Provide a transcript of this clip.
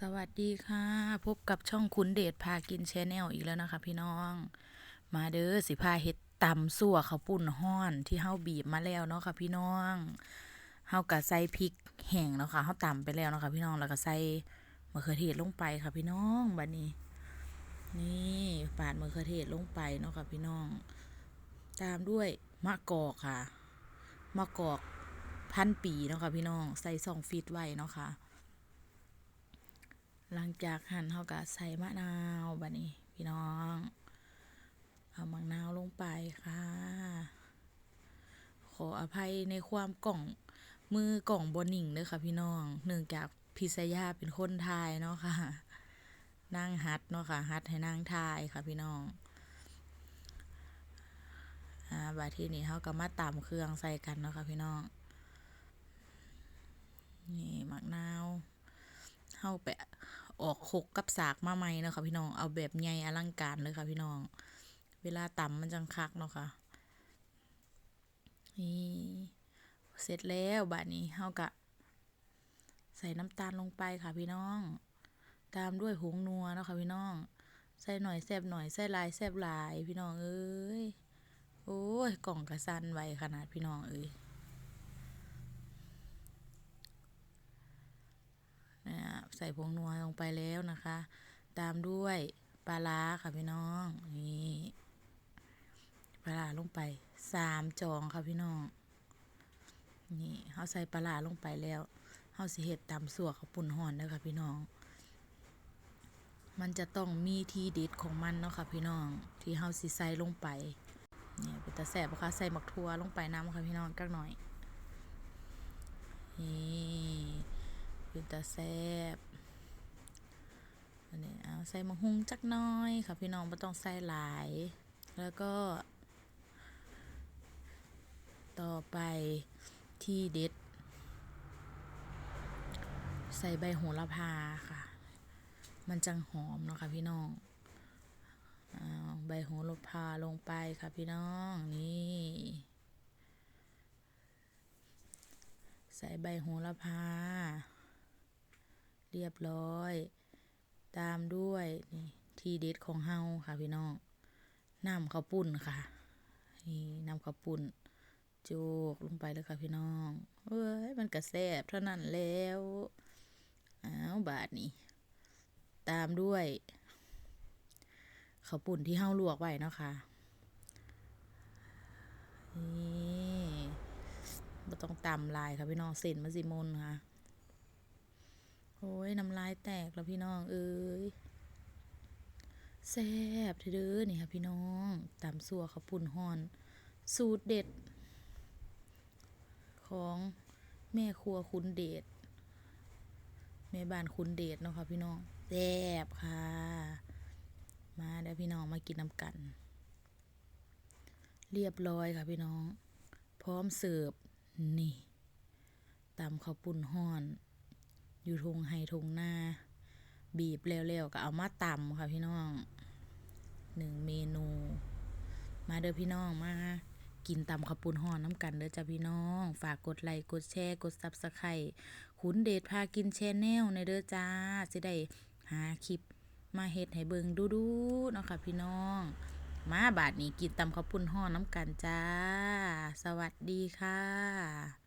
สวัสดีค่ะ พบกับช่องคุณเดชพากินแชนแนลอีกแล้วนะคะพี่น้อง มาเด้อสิพาเฮ็ดตำสั่วข้าวปุ้นห้อนที่เฮาบีบมาแล้วเนาะค่ะพี่น้องเฮาก็ใส่พริกแห้งเนาะค่ะเฮาตำไปแล้วเนาะค่ะพี่น้องแล้วก็ใส่มะเขือเทศลงไปค่ะพี่น้องบัดนี้ นี่ปาดมะเขือเทศลงไปเนาะค่ะพี่น้อง ตามด้วยมะกอกค่ะมะกอกพันปีเนาะค่ะพี่น้อง ใส่ซองฟิตไว้เนาะค่ะ หลังจากหั่นเฮาก็ใส่มะนาวบัดนี้ พี่น้อง เอามะนาวลงไปค่ะ ขออภัยในความกล่องมือกล่องบนิ่งเด้อค่ะ พี่น้อง เนื่องจากพิษยาเป็นคนไทยเนาะค่ะ นั่งฮัดเนาะค่ะฮัดให้นั่งทายค่ะพี่น้องอ่าบัดทีนี้เฮาก็มาตำเครื่องใส่กันเนาะค่ะพี่น้อง นี่มะนาวเฮาไป ออกคกกับสากมาใหม่เนาะค่ะพี่น้องเอาแบบใหญ่อลังการเลยค่ะพี่น้อง เวลาต่ำมันจังคักเนาะค่ะนี่เสร็จแล้วบัดนี้เฮาก็ใส่น้ำตาลลงไปค่ะพี่น้อง ตามด้วยผงนัวเนาะค่ะพี่น้อง ใส่หน่อยแซบหน่อยใส่ลายแซบลายพี่น้องเอ้ยโอ้ยกล่องกระสันไวขนาดพี่น้องเอ้ยนะ ใส่ผงนัวลงไปแล้วนะคะ ตามด้วยปลาร้าค่ะพี่น้องนี่ปลาร้าลงไปสามจองค่ะพี่น้องนี่เฮาใส่ปลาร้าลงไปแล้วเฮาสิเฮ็ดตำสั่วข้าปุ้นฮ้อนเด้อค่ะพี่น้อง มันจะต้องมีทีเด็ดของมันเนาะค่ะพี่น้อง ที่เฮาสิใส่ลงไปเนี่ยเป็นตาแสบบ่คะใส่หมักทัวลงไปน้ำค่ะพี่น้องจักหน่อยนี่ เป็นตาแสบอันนี้เอาใส่มะฮุงจักน้อยค่ะพี่น้องไม่ต้องใส่หลาย แล้วก็ ต่อไปที่เด็ด ใส่ใบโหระพาค่ะ มันจังหอมเนาะค่ะพี่น้องอาใบโหระพาลงไปค่ะพี่น้องนี่ ใส่ใบโหระพา เรียบร้อย ตามด้วยนี่ทีเด็ดของเฮาค่ะพี่น้องน้ำข้าวปุ้นค่ะ นี่น้ำข้าวปุ้นโจกลงไปเลยค่ะพี่น้องเอ้ยมันกระแซบเท่านั้นแล้วอ้าวบาทนี้ตามด้วยข้าวปุ้นที่เฮาลวกไว้เนาะค่ะนี่บ่ต้องตำลายค่ะพี่น้องเส้นมันสิมนค่ะ โอ้ยน้ำลายแตกแล้วพี่น้อง เอ้ยแซ่บเด้อนี่ค่ะพี่น้องตำสั่วข้าวปุ้นฮอน สูตรเด็ด ของแม่ครัวคุณเดชแม่บ้านคุณเดชเนาะค่ะพี่น้องแซ่บค่ะ มาเดี๋ยวพี่น้องมากินน้ำกัน เรียบร้อยค่ะพี่น้อง พร้อมเสิร์ฟนี่ตำข้าวปุ้นฮ้อน อยู่ทงไฮทงหน้า บีบแล้วๆก็เอามาตำค่ะพี่น้องหนึ่งเมนู มาเด้อพี่น้องมากินตำข้าวปุ้นฮ้อน้ำกันเด้อจ้าพี่น้อง ฝากกดไลค์กดแชร์กดซับสไครต์คุณเดชพากินแชนแนลในเด้อจ้าสิได้หาคลิปมาเฮ็ดให้เบิงดูๆเนาะค่ะพี่น้อง มาบาดนี้กินตำข้าวปุ้นฮ้อน้ำกันจ้า สวัสดีค่ะ